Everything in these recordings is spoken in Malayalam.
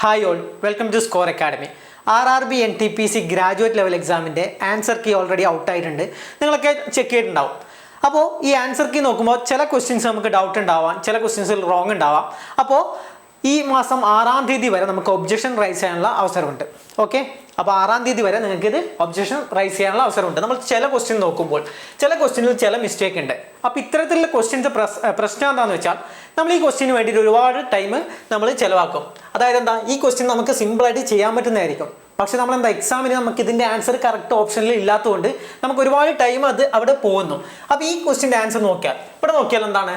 Hi all welcome to score academy R R B N T P C graduate level എക്സാമിന്റെ ആൻസർ കീ ഓൾറെഡി ഔട്ട് ആയിട്ടുണ്ട്. നിങ്ങളൊക്കെ ചെക്ക് ചെയ്തിട്ടുണ്ടാവും. അപ്പോൾ ഈ ആൻസർ കീ നോക്കുമ്പോൾ ചില ക്വസ്റ്റ്യൻസ് നമുക്ക് ഡൗട്ട് ഉണ്ടാവാം ചില ക്വസ്റ്റ്യൻസിൽ റോങ് ഉണ്ടാവാം. അപ്പോൾ ഈ മാസം ആറാം തീയതി വരെ നമുക്ക് ഒബ്ജക്ഷൻ റൈസ് ചെയ്യാനുള്ള അവസരമുണ്ട്. ഓക്കെ അപ്പോൾ ആറാം തീയതി വരെ നിങ്ങൾക്ക് ഇത് ഒബ്ജക്ഷൻ റൈസ് ചെയ്യാനുള്ള അവസരമുണ്ട്. നമ്മൾ ചില ക്വസ്റ്റ്യൻ നോക്കുമ്പോൾ ചില ക്വസ്റ്റ്യനിൽ ചില മിസ്റ്റേക്ക് ഉണ്ട്. അപ്പോൾ ഇത്തരത്തിലുള്ള ക്വസ്റ്റ്യൻസ് പ്രശ്നം എന്താണെന്ന് വെച്ചാൽ നമ്മൾ ഈ ക്വസ്റ്റ്യന് വേണ്ടിയിട്ട് ഒരുപാട് ടൈം നമ്മൾ ചിലവാക്കും. അതായത് എന്താ ഈ ക്വസ്റ്റ്യൻ നമുക്ക് സിമ്പിളായിട്ട് ചെയ്യാൻ പറ്റുന്നതായിരിക്കും. പക്ഷെ നമ്മൾ എന്താ എക്സാമിന് നമുക്ക് ഇതിന്റെ ആൻസർ കറക്റ്റ് ഓപ്ഷനിൽ ഇല്ലാത്തതുകൊണ്ട് നമുക്ക് ഒരുപാട് ടൈം അത് അവിടെ പോകുന്നു. അപ്പോൾ ഈ ക്വസ്റ്റ്യന്റെ ആൻസർ നോക്കിയാൽ ഇവിടെ നോക്കിയാൽ എന്താണ്?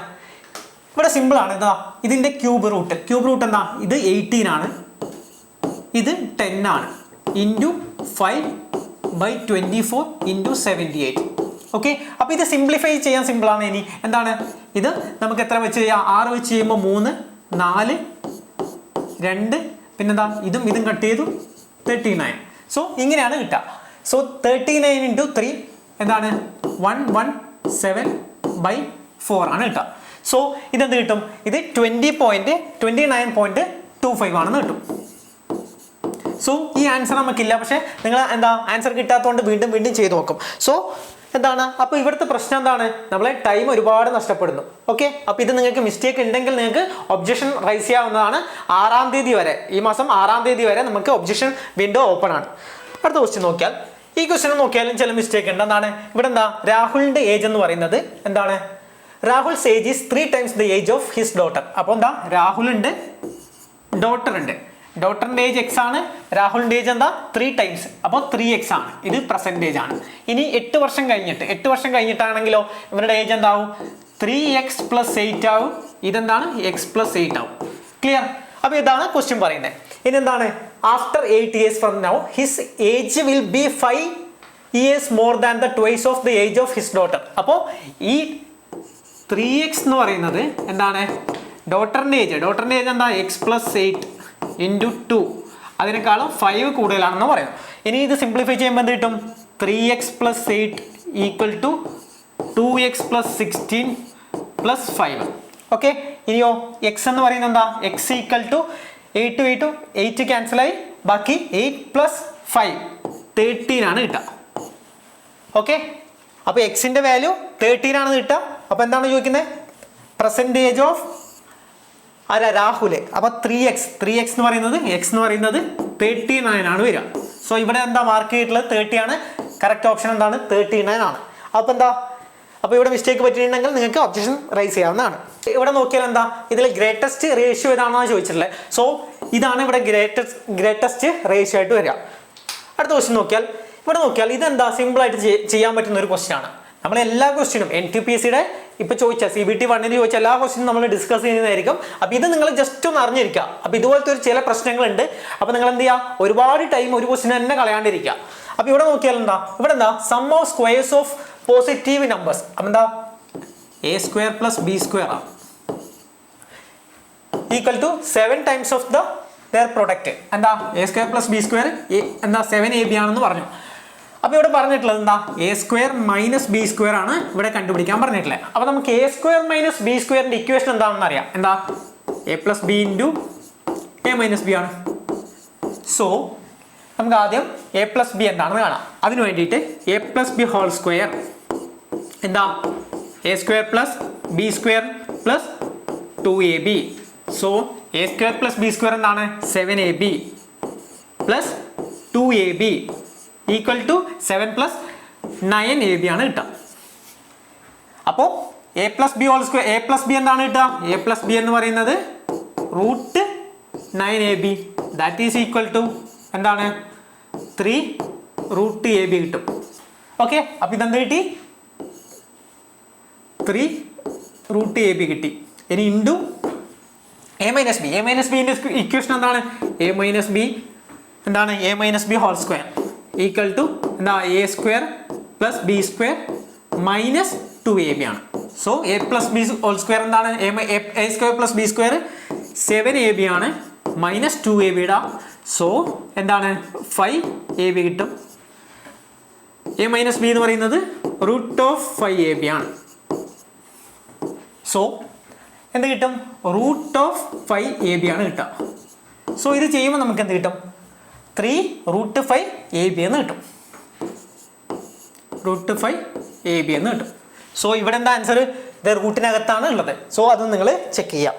ഇവിടെ സിമ്പിൾ ആണ്. എന്താ ഇതിന്റെ ക്യൂബ് റൂട്ട് ക്യൂബ് റൂട്ട് എന്താ? ഇത് എയ്റ്റീൻ ആണ്. ഇത് ടെൻ ആണ്. Into five by twenty four into seventy eight okay അപ്പോൾ ഇത് സിംപ്ലിഫൈ ചെയ്യാൻ സിമ്പിളാണ് ഇനി. എന്താണ്? ഇത് നമുക്ക് എത്ര വെച്ച് ചെയ്യാം? ആറ് വെച്ച് ചെയ്യുമ്പോൾ മൂന്ന് നാല് രണ്ട് പിന്നെന്താ? ഇതും ഇതും കട്ട് ചെയ്തു. തേർട്ടി നയൻ സോ ഇങ്ങനെയാണ് കിട്ടുക. So thirty nine into three എന്താണ്? One one seven by four ആണ് കിട്ടുക. സോ ഇതെന്ത് കിട്ടും? ഇത് twenty point twenty nine point two five ആണെന്ന് കിട്ടും. സോ ഈ ആൻസർ നമുക്കില്ല. പക്ഷേ നിങ്ങൾ എന്താ ആൻസർ കിട്ടാത്തതുകൊണ്ട് വീണ്ടും വീണ്ടും ചെയ്തു നോക്കും. സോ എന്താണ്? അപ്പോൾ ഇവിടുത്തെ പ്രശ്നം എന്താണ്? നമ്മളെ ടൈം ഒരുപാട് നഷ്ടപ്പെടുന്നു. ഓക്കെ അപ്പോൾ ഇത് നിങ്ങൾക്ക് മിസ്റ്റേക്ക് ഉണ്ടെങ്കിൽ നിങ്ങൾക്ക് ഒബ്ജക്ഷൻ റൈസ് ചെയ്യാവുന്നതാണ് ആറാം തീയതി വരെ. ഈ മാസം ആറാം തീയതി വരെ നമുക്ക് ഒബ്ജക്ഷൻ വിൻഡോ ഓപ്പൺ ആണ്. അടുത്ത ക്വസ്റ്റ്യൻ നോക്കിയാൽ ഈ ക്വസ്റ്റ്യൻ നോക്കിയാലും ചില മിസ്റ്റേക്ക് ഉണ്ട് എന്താണ്? ഇവിടെ എന്താ രാഹുലിന്റെ ഏജ് എന്ന് പറയുന്നത് എന്താണ്? Rahul's age is three times the age of his daughter അപ്പോൾ എന്താ? രാഹുലുണ്ട് ഡോട്ടർ ഉണ്ട് ഡോട്ടറിന്റെ ഏജ് എക്സ് ആണ് രാഹുലിന്റെ ഏജ് എന്താ? ത്രീ ടൈംസ് അപ്പോൾ ത്രീ എക്സ് ആണ്. ഇത് പെർസെന്റേജ് ആണ്. ഇനി എട്ട് വർഷം കഴിഞ്ഞിട്ട് എട്ട് വർഷം കഴിഞ്ഞിട്ടാണെങ്കിലോ ഇവരുടെ ഏജ് എന്താവും? ത്രീ എക്സ് പ്ലസ് എയ്റ്റ് ആവും. ഇതെന്താണ്? എക്സ് പ്ലസ് എയ്റ്റ് ആവും. ക്ലിയർ അപ്പോൾ ഇതാണ് ക്വസ്റ്റ്യൻ പറയുന്നത്. ഇനി എന്താണ്? After eight years from now his age will be five years more than the twice of the age of his daughter അപ്പോൾ ഈ ത്രീ എക്സ് എന്ന് പറയുന്നത് എന്താണ്? ഡോട്ടറിന്റെ ഏജ് ഡോട്ടറിന്റെ ഏജ് എന്താ? X plus eight into two അതിനേക്കാളും ഫൈവ് കൂടുതലാണെന്ന് പറയാം ഇനി ഇത് സിംപ്ലിഫൈ ചെയ്യുമ്പോൾ എന്ത് കിട്ടും? Three X plus eight equal to two X plus sixteen plus five okay ഇനിയോ എക്സ് എന്ന് പറയുന്നത് എന്താ? X equal to eight eight eight ക്യാൻസലായി ബാക്കി എയ്റ്റ് പ്ലസ് ഫൈവ് തേർട്ടീൻ ആണ് കിട്ടുക. ഓക്കെ അപ്പോൾ എക്സിന്റെ വാല്യൂ തേർട്ടീൻ ആണ് കിട്ടുക. അപ്പോൾ എന്താണ് ചോദിക്കുന്നത് പ്രസന്റേജ് ഓഫ് അല്ല രാഹുൽ. അപ്പോൾ ത്രീ എക്സ് ത്രീ എക്സ് എന്ന് പറയുന്നത് എക്സ് എന്ന് പറയുന്നത് തേർട്ടി നയൻ ആണ് വരിക. സോ ഇവിടെ എന്താ മാർക്ക് ചെയ്തിട്ടുള്ളത്? തേർട്ടി ആണ്. കറക്റ്റ് ഓപ്ഷൻ എന്താണ്? തേർട്ടി നയൻ ആണ്. അപ്പോൾ എന്താ? അപ്പോൾ ഇവിടെ മിസ്റ്റേക്ക് പറ്റിയിട്ടുണ്ടെങ്കിൽ നിങ്ങൾക്ക് ഒബ്ജക്ഷൻ റൈസ് ചെയ്യാവുന്നതാണ്. ഇവിടെ നോക്കിയാൽ എന്താ? ഇതിൽ ഗ്രേറ്റസ്റ്റ് റേഷ്യോ ഏതാണെന്നാണ് ചോദിച്ചിട്ടുള്ളത് സോ ഇതാണ് ഇവിടെ ഗ്രേറ്റസ്റ്റ് ഗ്രേറ്റസ്റ്റ് റേഷ്യോ ആയിട്ട് വരിക. അടുത്ത ക്വസ്റ്റ്യൻ നോക്കിയാൽ ഇവിടെ നോക്കിയാൽ ഇതെന്താ? സിമ്പിൾ ആയിട്ട് ചെയ്യാൻ പറ്റുന്ന ഒരു ക്വസ്റ്റ്യൻ ആണ്. നമ്മൾ എല്ലാ ക്വസ്റ്റ്യനും എൻ ടി പി എസ് സിയുടെ ഇപ്പൊ ചോദിച്ച സി ബി ടി വണ്ണിന് ചോദിച്ച എല്ലാ ക്വസ്റ്റ്യനും നമ്മൾ ഡിസ്കസ് ചെയ്യുന്നതായിരിക്കും. അപ്പൊ ഇത് നിങ്ങൾ ജസ്റ്റ് ഒന്ന് അറിഞ്ഞിരിക്കുക. അപ്പൊ ഇതുപോലത്തെ ഒരു ചില പ്രശ്നങ്ങളുണ്ട്. അപ്പൊ നിങ്ങൾ എന്ത് ചെയ്യുക? ഒരുപാട് ടൈം ഒരു ക്വസ്റ്റ്യൻ തന്നെ കളയാണ്ടിരിക്കുക. അപ്പൊ ഇവിടെ നോക്കിയാൽ എന്താ? ഇവിടെ എന്താ? Sum of squares of positive numbers അപ്പൊ എന്താ? A square plus B square ആണ് equal to seven times of the their product എന്താ? A square plus B square എന്താ? സെവൻ എ ബി ആണെന്ന് പറഞ്ഞു. അപ്പോൾ ഇവിടെ പറഞ്ഞിട്ടുള്ളത് എന്താ? A square minus B square ആണ് ഇവിടെ കണ്ടുപിടിക്കാൻ പറഞ്ഞിട്ടുള്ളത് അപ്പോൾ നമുക്ക് എ സ്ക്വയർ മൈനസ് ബി സ്ക്വയറിന്റെ ഇക്വേഷൻ എന്താണെന്ന് അറിയാം. എന്താ? A plus B into A minus B ആണ്. സോ നമുക്ക് ആദ്യം എ പ്ലസ് ബി എന്താണെന്ന് കാണാം. അതിന് വേണ്ടിയിട്ട് A plus B whole square എന്താ? A square plus B square plus two A B so A square plus B square എന്താണ്? Seven A B plus two A B equal to seven plus nine A B ആണ് കിട്ടുക. അപ്പോൾ A plus B whole square A plus B എന്താണ് കിട്ടുക? എ പ്ലസ് ബി എന്ന് പറയുന്നത് root nine A B that is equal to എന്താണ്? ത്രീ റൂട്ട് എ ബി കിട്ടും. ഓക്കെ അപ്പോൾ ഇതെന്ത് കിട്ടി? ത്രീ റൂട്ട് എ ബി കിട്ടി. ഇനി into A minus B A minus ബിന്റെ equation എന്താണ്? എ മൈനസ് ബി എന്താണ്? A minus B whole square equal to എന്താ A square plus B square minus two A B ആണ്. So A plus B whole square എന്താണ്? A square plus B square seven A B ആണ്. മൈനസ് ടു എ ബി ഇടാം സോ എന്താണ്? ഫൈവ് എ ബി കിട്ടും. എ മൈനസ് ബി എന്ന് പറയുന്നത് root of five A B ആണ്. സോ എന്ത് കിട്ടും? Root of five A B ആണ് കിട്ടുക. സോ ഇത് ചെയ്യുമ്പോൾ നമുക്ക് എന്ത് കിട്ടും? Three root five A B എന്ന് കിട്ടും. റൂട്ട് ഫൈവ് എ ബി എന്ന് കിട്ടും. സോ ഇവിടെ എന്താ ആൻസർ ഇത് റൂട്ടിനകത്താണ് ഉള്ളത്. സോ അത് നിങ്ങൾ ചെക്ക് ചെയ്യാം.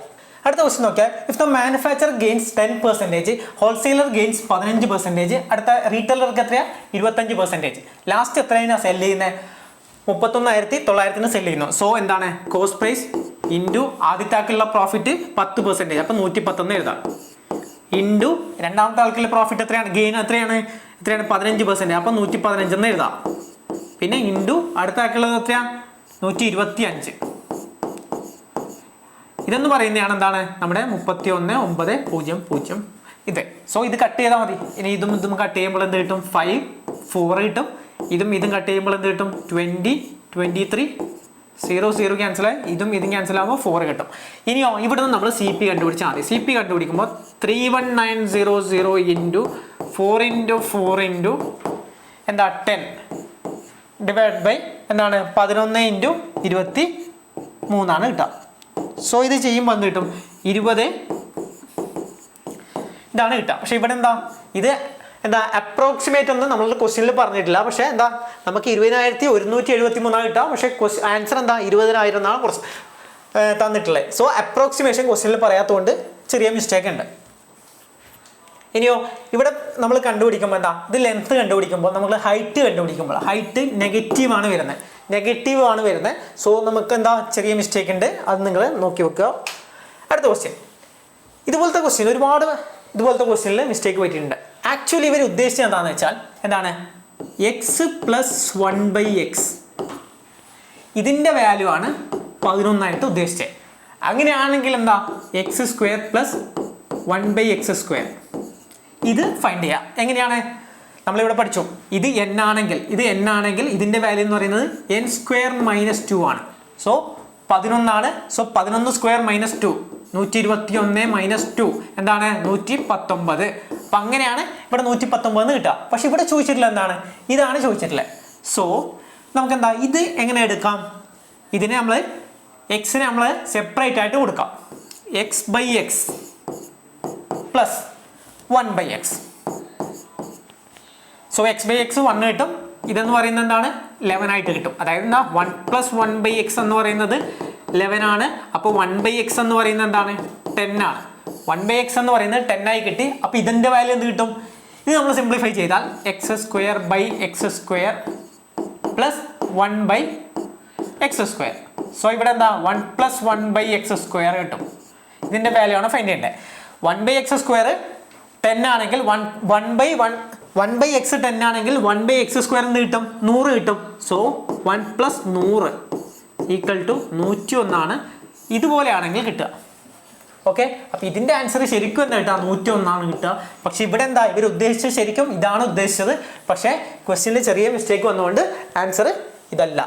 അടുത്ത ക്വസ്റ്റ്യൻ നോക്കിയാൽ if the manufacture gains ten percentage wholesaler gains പതിനഞ്ച് പെർസെന്റേജ് അടുത്ത റീറ്റെയിലർക്ക് എത്രയാണ് ഇരുപത്തഞ്ച് പെർസെന്റേജ് ലാസ്റ്റ് എത്രയാണ് സെൽ ചെയ്യുന്നത് മുപ്പത്തൊന്നായിരത്തി തൊള്ളായിരത്തിന് സെൽ ചെയ്യുന്നു. സോ എന്താണ്? കോസ്റ്റ് പ്രൈസ് ഇന്റു ആദ്യത്താക്കുള്ള പ്രോഫിറ്റ് പത്ത് പെർസെന്റേജ് അപ്പം നൂറ്റി പത്തൊന്ന് എഴുതാം. ഇന്റു രണ്ടാമത്തെ ആൾക്കുള്ള പ്രോഫിറ്റ് എത്രയാണ്? ഗെയിൻ എത്രയാണ്? എത്രയാണ്? പതിനഞ്ച് പെർസെന്റ് അപ്പം നൂറ്റി പതിനഞ്ച് എന്ന് എഴുതാം. പിന്നെ ഇന്റു അടുത്ത ആൾക്കുള്ളത് എത്രയാണ് നൂറ്റി ഇരുപത്തി അഞ്ച് ഇതെന്ന് പറയുന്നതാണ് എന്താണ്? നമ്മുടെ മുപ്പത്തി ഒന്ന് ഒമ്പത് പൂജ്യം പൂജ്യം ഇത്. സോ ഇത് കട്ട് ചെയ്താൽ മതി. ഇനി ഇതും ഇതും കട്ട് ചെയ്യുമ്പോൾ എന്ത് കിട്ടും? ഫൈവ് ഫോർ കിട്ടും. ഇതും ഇതും കട്ട് ചെയ്യുമ്പോൾ എന്ത് കിട്ടും? Twenty twenty three zero zero cancel ആയി. ഇതും ഇതും ക്യാൻസൽ ആകുമ്പോൾ ഫോർ കിട്ടും. ഇനിയോ ഇവിടെ നിന്ന് നമ്മൾ സി പി കണ്ടുപിടിച്ചാൽ മതി. C P കണ്ടുപിടിക്കുമ്പോൾ three one nine zero zero into four into four into എന്താ ടെൻ ഡിവൈഡ് ബൈ എന്താണ് പതിനൊന്ന് ഇന്റു ഇരുപത്തി മൂന്നാണ് കിട്ടുക. സോ ഇത് ചെയ്യുമ്പോൾ എന്ത് കിട്ടും? ഇരുപത് ഇതാണ് കിട്ടുക. പക്ഷേ ഇവിടെ എന്താ? ഇത് എന്താ അപ്രോക്സിമേറ്റ് ഒന്നും നമ്മൾ ക്വസ്റ്റ്യനിൽ പറഞ്ഞിട്ടില്ല. പക്ഷേ എന്താ നമുക്ക് ഇരുപതിനായിരത്തി ഒരുന്നൂറ്റി എഴുപത്തി മൂന്നാണ് കിട്ടുക പക്ഷേ ആൻസർ എന്താ ഇരുപതിനായിരം എന്നാണ് കുറച്ച് തന്നിട്ടുള്ളത് സോ അപ്രോക്സിമേഷൻ ക്വസ്റ്റ്യനിൽ പറയാത്തതുകൊണ്ട് ചെറിയ മിസ്റ്റേക്ക് ഉണ്ട്. ഇനിയോ ഇവിടെ നമ്മൾ കണ്ടുപിടിക്കുമ്പോൾ എന്താ ഇത് ലെങ്ത്ത് കണ്ടുപിടിക്കുമ്പോൾ നമ്മൾ ഹൈറ്റ് കണ്ടുപിടിക്കുമ്പോൾ ഹൈറ്റ് നെഗറ്റീവ് ആണ് വരുന്നത് നെഗറ്റീവ് ആണ് വരുന്നത് സോ നമുക്ക് എന്താ ചെറിയ മിസ്റ്റേക്ക് ഉണ്ട്. അത് നിങ്ങൾ നോക്കി വെക്കുക. അടുത്ത ക്വസ്റ്റ്യൻ ഇതുപോലത്തെ ക്വസ്റ്റ്യൻ ഒരുപാട് ഇതുപോലത്തെ ക്വസ്റ്റ്യനിൽ മിസ്റ്റേക്ക് പറ്റിയിട്ടുണ്ട് ആക്ച്വലി ഇവർ ഉദ്ദേശിച്ചത് എന്താണെന്ന് വെച്ചാൽ എന്താണ്? X plus one by X ഇതിന്റെ വാല്യൂ ആണ് പതിനൊന്നായിട്ട് ഉദ്ദേശിച്ചത് അങ്ങനെയാണെങ്കിൽ എന്താ? X square plus one by X square ഇത് ഫൈൻഡ് ചെയ്യാം. എങ്ങനെയാണ്? നമ്മളിവിടെ പഠിച്ചു. ഇത് എൻ ആണെങ്കിൽ ഇത് എൻ ആണെങ്കിൽ ഇതിന്റെ വാല്യൂ എന്ന് പറയുന്നത് എൻ സ്ക്വയർ മൈനസ് ടു ആണ്. സോ പതിനൊന്നാണ്. സോ പതിനൊന്ന് സ്ക്വയർ മൈനസ് ടു നൂറ്റി ഇരുപത്തി ഒന്ന് മൈനസ് ടു എന്താണ്? നൂറ്റി പത്തൊമ്പത് അപ്പം അങ്ങനെയാണ് ഇവിടെ നൂറ്റി പത്തൊമ്പത് എന്ന് കിട്ടുക. പക്ഷെ ഇവിടെ ചോദിച്ചിട്ടില്ല എന്താണ്? ഇതാണ് ചോദിച്ചിട്ടുള്ളത്. സോ നമുക്ക് എന്താ ഇത് എങ്ങനെ എടുക്കാം? ഇതിനെ നമ്മൾ എക്സിനെ നമ്മൾ സെപ്പറേറ്റ് ആയിട്ട് കൊടുക്കാം. X by X plus one by X so X by X one കിട്ടും. ഇതെന്ന് പറയുന്നത് എന്താണ്? ലെവൻ ആയിട്ട് കിട്ടും. അതായത് എന്താ? One plus one by X എന്ന് പറയുന്നത് ലെവൻ ആണ്. അപ്പോൾ വൺ ബൈ എക്സ് എന്ന് പറയുന്നത് എന്താണ്? ടെൻ ആണ്. വൺ ബൈ എക്സ് എന്ന് പറയുന്നത് ടെൻ ആയി കിട്ടി. അപ്പോൾ ഇതിന്റെ വാല്യൂ എന്ത് കിട്ടും? ഇത് നമ്മൾ സിംപ്ലിഫൈ ചെയ്താൽ X square by X square plus one by X square so ഇവിടെ എന്താ? One plus one by X square കിട്ടും. ഇതിന്റെ വാല്യൂ ആണ് ഫൈൻഡ് ചെയ്യേണ്ടത്. One by X square ten ആണെങ്കിൽ one one by one one by X ten ആണെങ്കിൽ വൺ ബൈ എക്സ് സ്ക്വയർ എന്ത് കിട്ടും? നൂറ് കിട്ടും. സോ വൺ പ്ലസ് നൂറ് ഈക്വൽ ടു നൂറ്റി ഒന്നാണ് ഇതുപോലെയാണെങ്കിൽ കിട്ടുക. ഓക്കെ അപ്പോൾ ഇതിന്റെ ആൻസർ ശരിക്കും എന്താ കിട്ടുക? നൂറ്റി ഒന്നാണ് കിട്ടുക. പക്ഷേ ഇവിടെ എന്താ? ഇവർ ഉദ്ദേശിച്ചത് ശരിക്കും ഇതാണ് ഉദ്ദേശിച്ചത്. പക്ഷെ ക്വസ്റ്റ്യനിൽ ചെറിയ മിസ്റ്റേക്ക് വന്നുകൊണ്ട് ആൻസർ ഇതല്ല.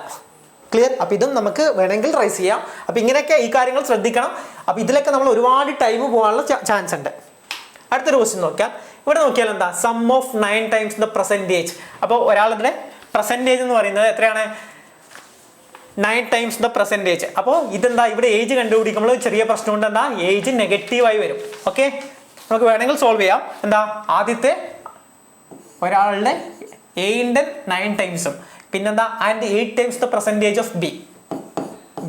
ക്ലിയർ അപ്പോൾ ഇതും നമുക്ക് വേണമെങ്കിൽ ട്രൈസ് ചെയ്യാം. അപ്പോൾ ഇങ്ങനെയൊക്കെ ഈ കാര്യങ്ങൾ ശ്രദ്ധിക്കണം. അപ്പോൾ ഇതിലൊക്കെ നമ്മൾ ഒരുപാട് ടൈം പോകാനുള്ള ചാൻസ് ഉണ്ട്. അടുത്തൊരു ക്വസ്റ്റ്യൻ നോക്കാം. ഇവിടെ നോക്കിയാൽ എന്താ? Sum of nine times the percentage അപ്പോൾ ഒരാളുടെ പ്രസന്റേജ് എന്ന് പറയുന്നത് എത്രയാണ്? നയൻ ടൈംസ് ദ പെർസെന്റേജ് അപ്പോൾ ഇതെന്താ? ഇവിടെ ഏജ് കണ്ടുപിടിക്കുമ്പോൾ ചെറിയ പ്രശ്നം കൊണ്ട് എന്താ? ഏജ് നെഗറ്റീവായി വരും. ഓക്കെ നമുക്ക് വേണമെങ്കിൽ സോൾവ് ചെയ്യാം. എന്താ? ആദ്യത്തെ ഒരാളുടെ എയിന്റെ നയൻ ടൈംസും പിന്നെന്താ? And eight times the percentage of B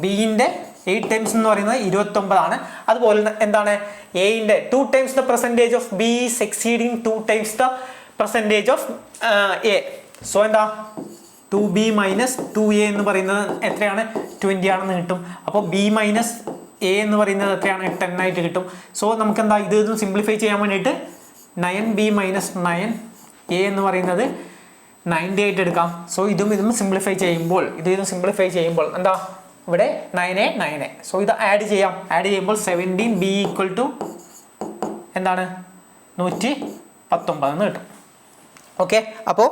ബിയിന്റെ eight times എന്ന് പറയുന്നത് ഇരുപത്തൊമ്പതാണ്. അതുപോലെ തന്നെ എന്താണ്? എയിന്റെ two times the percentage of B exceeding two times the percentage of A so എന്താ? Two B minus two A എന്ന് പറയുന്നത് എത്രയാണ്? ട്വന്റി ആണെന്ന് കിട്ടും. അപ്പോൾ ബി മൈനസ് എ എന്ന് പറയുന്നത് എത്രയാണ്? ടെൻ ആയിട്ട് കിട്ടും. സോ നമുക്ക് എന്താ ഇത് ഇതും സിംപ്ലിഫൈ ചെയ്യാൻ വേണ്ടിയിട്ട് nine B minus nine A എന്ന് പറയുന്നത് നയന്റി ആയിട്ട് എടുക്കാം. സോ ഇതും ഇതും സിംപ്ലിഫൈ ചെയ്യുമ്പോൾ ഇത് ഇതും സിംപ്ലിഫൈ ചെയ്യുമ്പോൾ എന്താ? ഇവിടെ nine A nine A so ഇത് ആഡ് ചെയ്യാം. ആഡ് ചെയ്യുമ്പോൾ സെവന്റീൻ ബി ഈക്വൽ ടു എന്താണ്? നൂറ്റി പത്തൊമ്പത് എന്ന് കിട്ടും. ഓക്കെ അപ്പോൾ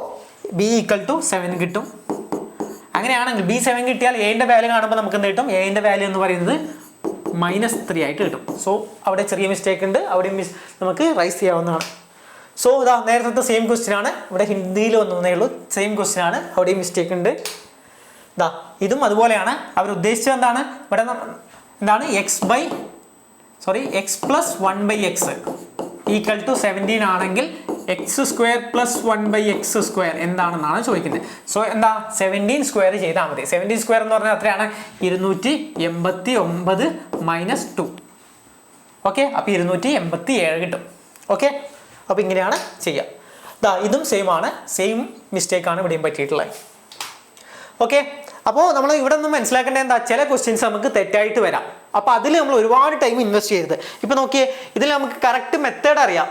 ബി ഈക്വൽ ടു സെവൻ കിട്ടും. അങ്ങനെയാണെങ്കിൽ ബി സെവൻ കിട്ടിയാൽ എന്റെ വാല്യൂ കാണുമ്പോൾ നമുക്ക് എന്ത് കിട്ടും? എന്റെ വാല്യൂ എന്ന് പറയുന്നത് മൈനസ് ത്രീ ആയിട്ട് കിട്ടും. സോ അവിടെ ചെറിയ മിസ്റ്റേക്ക് ഉണ്ട്. അവിടെ മിസ് നമുക്ക് റൈസ് ചെയ്യാവുന്നതാണ്. സോ ഇതാ നേരത്തെ സെയിം ക്വസ്റ്റ്യൻ ആണ്. ഇവിടെ ഹിന്ദിയിൽ വന്നേ ഉള്ളൂ. സെയിം ക്വസ്റ്റ്യൻ ആണ്. അവിടെയും മിസ്റ്റേക്ക് ഉണ്ട്. ഇതാ ഇതും അതുപോലെയാണ്. അവർ ഉദ്ദേശിച്ചത് എന്താണ്? ഇവിടെ എന്താണ്? X by sorry X plus one by X equal to seventeen ആണെങ്കിൽ X square plus one by X square എന്താണെന്നാണ് ചോദിക്കുന്നത്. സോ എന്താ? സെവന്റീൻ സ്ക്വയർ ചെയ്താൽ മതി. സെവന്റീൻ സ്ക്വയർ എന്ന് പറഞ്ഞാൽ എത്രയാണ്? ഇരുന്നൂറ്റി എൺപത്തി ഒമ്പത് മൈനസ് ടു ഓക്കെ അപ്പോൾ ഇരുന്നൂറ്റി എൺപത്തി ഏഴ് കിട്ടും. ഓക്കെ അപ്പോൾ ഇങ്ങനെയാണ് ചെയ്യുക ദാ ഇതും സെയിം ആണ്. സെയിം മിസ്റ്റേക്കാണ് ഇവിടെയും പറ്റിയിട്ടുള്ളത്. ഓക്കെ അപ്പോൾ നമ്മൾ ഇവിടെ നിന്ന് മനസ്സിലാക്കേണ്ടത് എന്താ? ചില ക്വസ്റ്റ്യൻസ് നമുക്ക് തെറ്റായിട്ട് വരാം. അപ്പോൾ അതിൽ നമ്മൾ ഒരുപാട് ടൈം ഇൻവെസ്റ്റ് ചെയ്യരുത്. ഇപ്പോൾ നോക്കിയേ ഇതിൽ നമുക്ക് കറക്റ്റ് മെത്തേഡ് അറിയാം.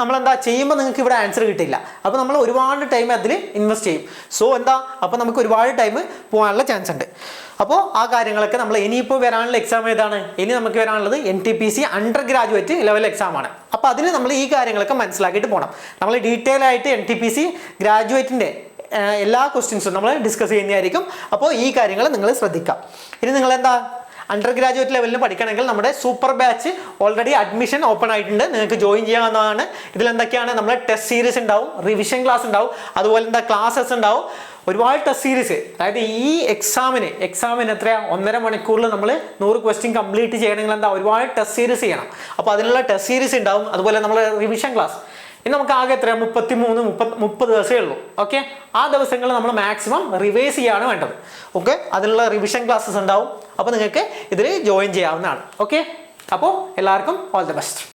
നമ്മളെന്താ ചെയ്യുമ്പോൾ നിങ്ങൾക്ക് ഇവിടെ ആൻസർ കിട്ടില്ല. അപ്പോൾ നമ്മൾ ഒരുപാട് ടൈം അതിൽ ഇൻവെസ്റ്റ് ചെയ്യും. സോ എന്താ? അപ്പോൾ നമുക്ക് ഒരുപാട് ടൈം പോകാനുള്ള ചാൻസ് ഉണ്ട്. അപ്പോൾ ആ കാര്യങ്ങളൊക്കെ നമ്മൾ ഇനിയിപ്പോൾ വരാനുള്ള എക്സാം ഏതാണ്? ഇനി നമുക്ക് വരാനുള്ളത് N T P C under graduate level exam ആണ്. അപ്പോൾ അതിന് നമ്മൾ ഈ കാര്യങ്ങളൊക്കെ മനസ്സിലാക്കിയിട്ട് പോകണം നമ്മൾ ഡീറ്റെയിൽ ആയിട്ട് എൻ ടി പി സി ഗ്രാജുവേറ്റിന്റെ എല്ലാ ക്വസ്റ്റ്യൻസും നമ്മൾ ഡിസ്കസ് ചെയ്യുന്നതായിരിക്കും. അപ്പോൾ ഈ കാര്യങ്ങൾ നിങ്ങൾ ശ്രദ്ധിക്കാം. ഇനി നിങ്ങൾ എന്താ അണ്ടർ ഗ്രാജുവേറ്റ് ലെവലിൽ പഠിക്കണമെങ്കിൽ നമ്മുടെ super batch already admission open ആയിട്ടുണ്ട്. നിങ്ങൾക്ക് ജോയിൻ ചെയ്യാവുന്നതാണ്. ഇതിൽ എന്തൊക്കെയാണ് നമ്മുടെ ടെസ്റ്റ് സീരീസ് ഉണ്ടാവും റിവിഷൻ ക്ലാസ് ഉണ്ടാവും അതുപോലെ എന്താ ക്ലാസ്സസ് ഉണ്ടാവും. ഒരുപാട് ടെസ്റ്റ് സീരീസ് അതായത് ഈ എക്സാമിന് എക്സാമിന് എത്രയാ? ഒന്നര മണിക്കൂറിൽ നമ്മൾ നൂറ് ക്വസ്റ്റ്യൻ കംപ്ലീറ്റ് ചെയ്യണമെങ്കിൽ എന്താ? ഒരുപാട് ടെസ്റ്റ് സീരീസ് ചെയ്യണം. അപ്പോൾ അതിനുള്ള ടെസ്റ്റ് സീരീസ് ഉണ്ടാവും. അതുപോലെ നമ്മൾ റിവിഷൻ ക്ലാസ് ഇനി നമുക്ക് ആകെ എത്ര മുപ്പത്തി മൂന്ന് മുപ്പത് മുപ്പത് ദിവസമേ ഉള്ളൂ. ഓക്കെ ആ ദിവസങ്ങളിൽ നമ്മൾ മാക്സിമം റിവൈസ് ചെയ്യാണ് വേണ്ടത്. ഓക്കെ അതിനുള്ള റിവിഷൻ ക്ലാസ്സസ് ഉണ്ടാവും. അപ്പോൾ നിങ്ങൾക്ക് ഇതിൽ ജോയിൻ ചെയ്യാവുന്നതാണ്. ഓക്കെ അപ്പോൾ എല്ലാവർക്കും ഓൾ ദി ബെസ്റ്റ്